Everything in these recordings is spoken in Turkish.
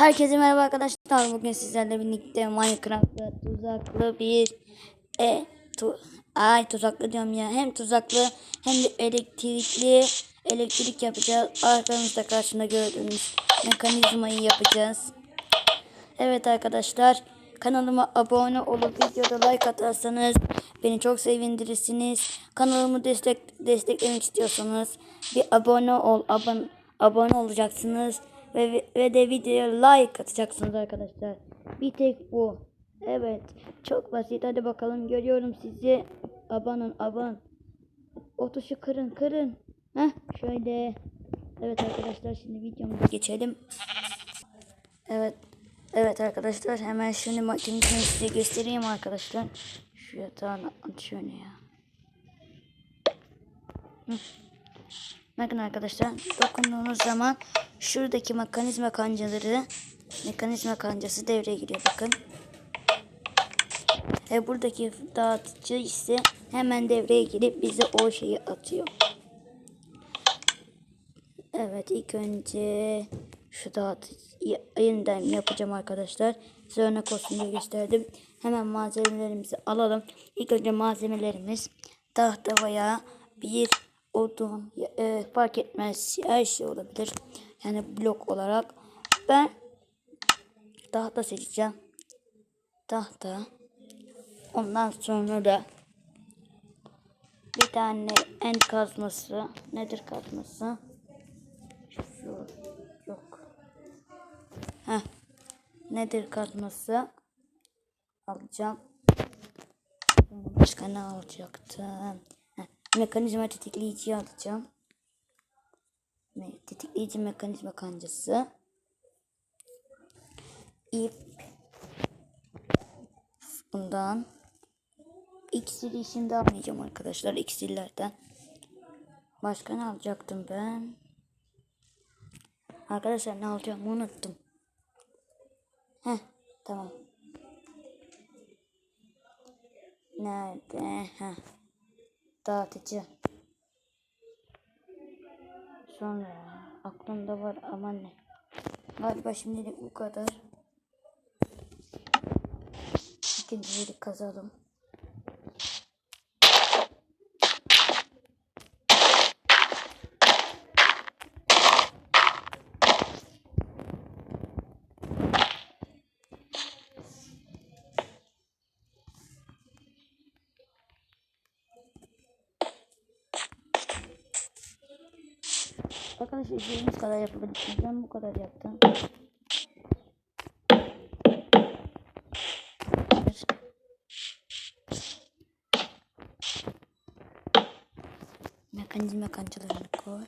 Herkese merhaba arkadaşlar. Bugün sizlerle birlikte Minecraft'ta tuzaklı bir e tu, ay tuzaklı diyorum ya. Hem tuzaklı hem de elektrikli elektrik yapacağız. Arkamızda karşında gördüğünüz mekanizmayı yapacağız. Evet arkadaşlar kanalıma abone olup videoda like atarsanız beni çok sevindirirsiniz. Kanalımı destek desteklemek istiyorsanız bir abone ol abone, abone olacaksınız ve ve de videoya like atacaksınız arkadaşlar. Bir tek bu. Evet çok basit hadi bakalım görüyorum sizi. Abanın aban. O tuşu kırın kırın. Heh şöyle. Evet arkadaşlar şimdi videomuza geçelim. Evet. Evet arkadaşlar hemen şimdi makinesini size göstereyim arkadaşlar. Şu yatağını at şöyle ya. Hı. Bakın arkadaşlar dokunduğunuz zaman şuradaki mekanizma kancaları mekanizma kancası devreye giriyor bakın. Ve buradaki dağıtıcı ise hemen devreye girip bize o şeyi atıyor. Evet ilk önce şu dağıtıcıyı yeniden yapacağım arkadaşlar. Size örnek olsun diye gösterdim. Hemen malzemelerimizi alalım. İlk önce malzemelerimiz tahta veya bir odun e, fark etmez her şey olabilir. Yani blok olarak. Ben tahta seçeceğim. Tahta. Ondan sonra da bir tane en kazması. Nedir kazması? Şu yok. Heh. Nedir kazması? Alacağım. Başka ne alacaktım? Mekanizma tetikleyiciyi alacağım. Me tetikleyici mekanizma kancası. İp. Bundan. İksiri şimdi almayacağım arkadaşlar. İksirlerden. Başka ne alacaktım ben? Arkadaşlar ne alacağımı unuttum. Heh tamam. Nerede? Heh. Dağıtıcı. Sonra aklımda var ama ne? Galiba şimdilik bu kadar. İkinci yeri kazalım. Arkadaşlar istediğimiz kadar yapabilirsiniz. Ben bu kadar yaptım. Mekanizma kancalarını koy.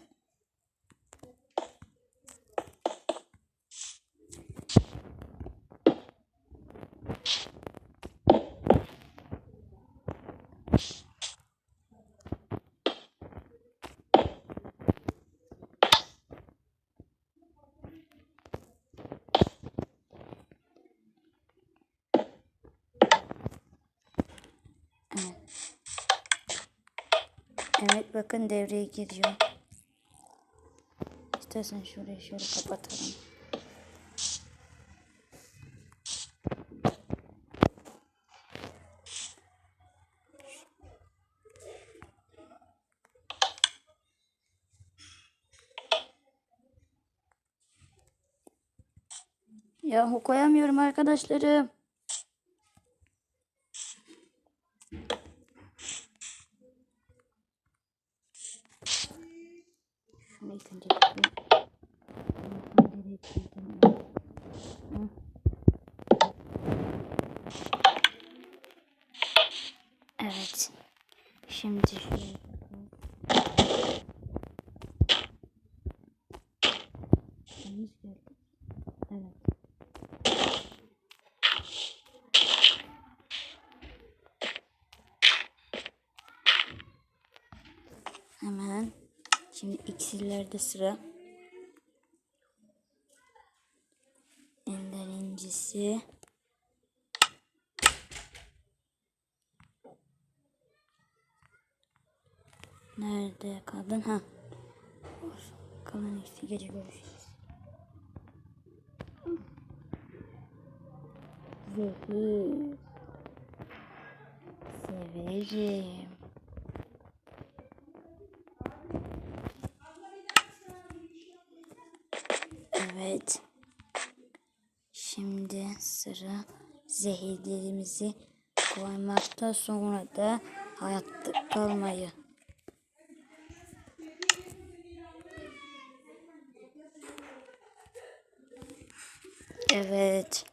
Bakın devreye giriyor. İstersen şurayı şöyle kapatalım. Yahu koyamıyorum arkadaşlarım. Şunu ilk önce bir- Nereye koydum ben? Hı. Evet. Şimdi şuraya bakalım. Yanlış geldi. Evet. Hemen Şimdi iksirlerde sıra. Ender incisi. Nerede kaldın? Ha. Kalan eksi gece görüşürüz. Zehir. Severim. Evet. Şimdi sıra zehirlerimizi koymakta sonra da hayatta kalmayı. Evet.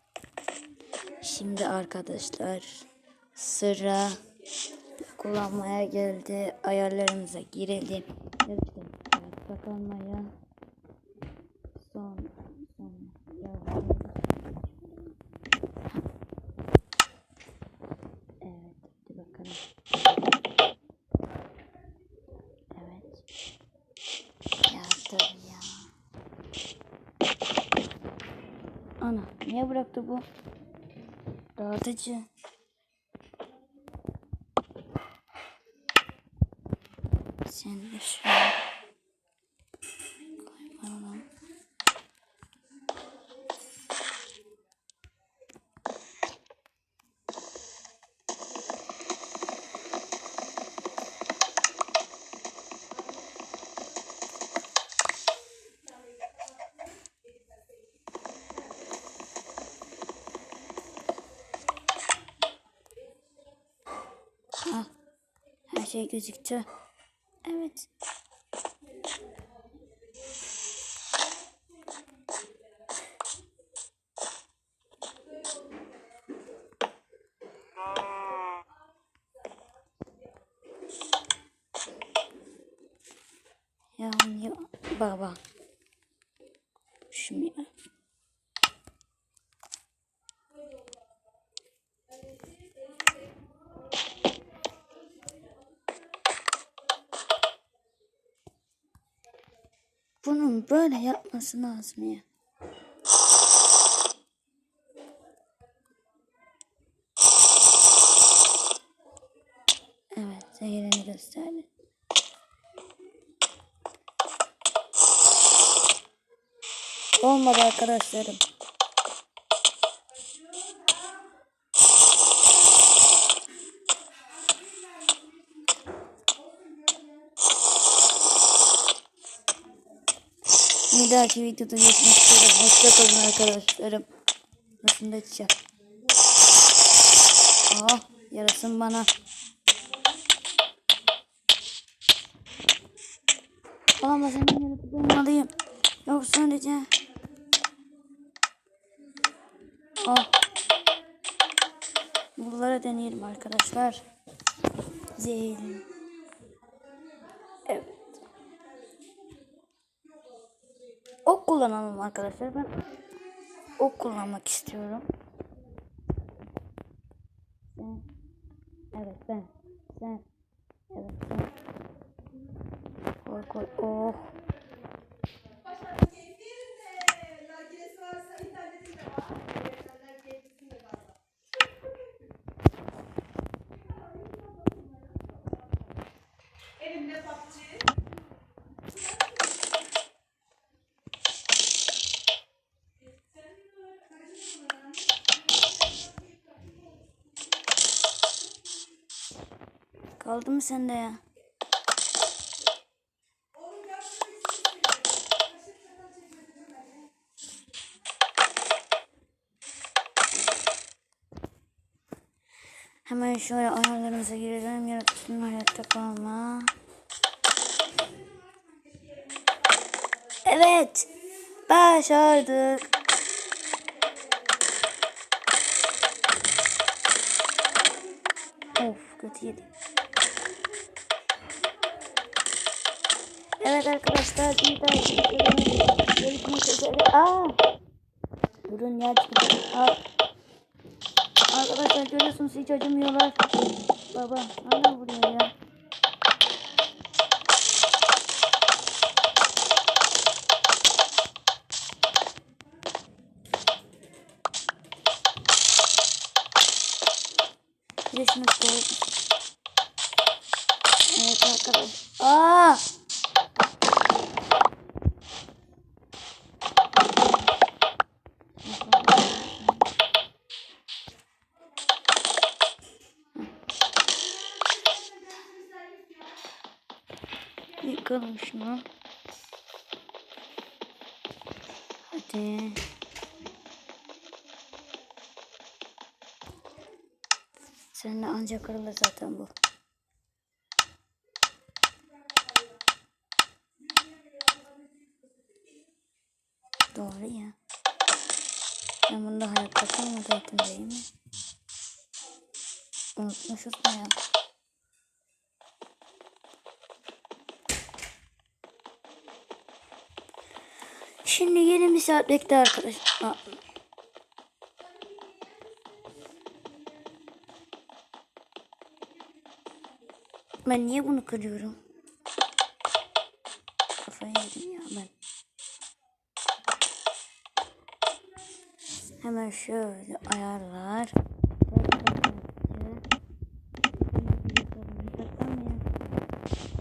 Şimdi arkadaşlar sıra kullanmaya geldi. Ayarlarımıza girelim. Lütfen hayatta. Son, son. Evet, hadi bakalım. Evet. Ya tabii ya. Ana, niye bıraktı bu? Dağıtıcı. Sen de şöyle koyalım. Ah, her şey gözüktü. Evet. Ya ya baba. Şimdi ya. Bunun böyle yapması lazım ya. Evet, zehirini gösterdi. Olmadı arkadaşlarım. Bir dahaki videoda görüşmek üzere. Hoşçakalın arkadaşlarım. Nasıl da içeceğim. Oh, yarasın bana. Ama senin yaratıp olmalıyım. Yoksa sadece... Oh. Bunları deneyelim arkadaşlar. Zehirli. Evet. Ok kullanalım arkadaşlar. Ben ok kullanmak istiyorum. Sen. Evet ben. Sen. Evet sen. Koy koy. Oh. Elimle PUBG. Kaldı mı sende ya? Hemen şöyle ayarlarımıza girelim. Yaratıcının hayatta kalma. Evet. Başardık. Of kötü yedi. Evet arkadaşlar bir daha görüşmek üzere. Aa! Durun ya. Aa. Arkadaşlar görüyorsunuz hiç acımıyorlar. Baba hala vuruyor ya. Şunu koy. Evet arkadaşlar. Aa! Yakalım şunu. Hadi. Seninle ancak kırılır zaten bu. Doğru ya. Ben bunu da hayatta kalmayacaktım değil mi? Unutmuşuz mu Şimdi yeni bir saat bekle arkadaşlar. Ben niye bunu kırıyorum? Kafayı yedim ya ben. Hemen şöyle ayarlar.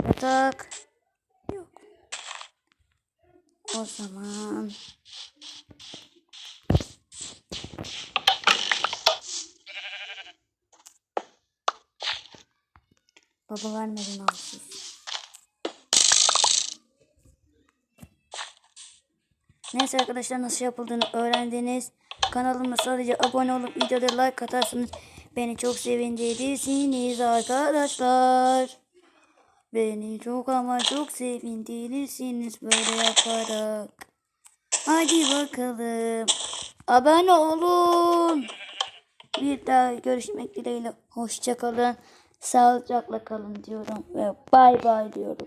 Yatak. Yok. O zaman Baba vermedi namussuz. Neyse arkadaşlar nasıl yapıldığını öğrendiniz. Kanalıma sadece abone olup videoda like atarsanız beni çok sevindirirsiniz arkadaşlar. Beni çok ama çok sevindirirsiniz böyle yaparak. Hadi bakalım. Abone olun. Bir daha görüşmek dileğiyle. Hoşçakalın. Sağlıcakla kalın diyorum ve bay bay diyorum.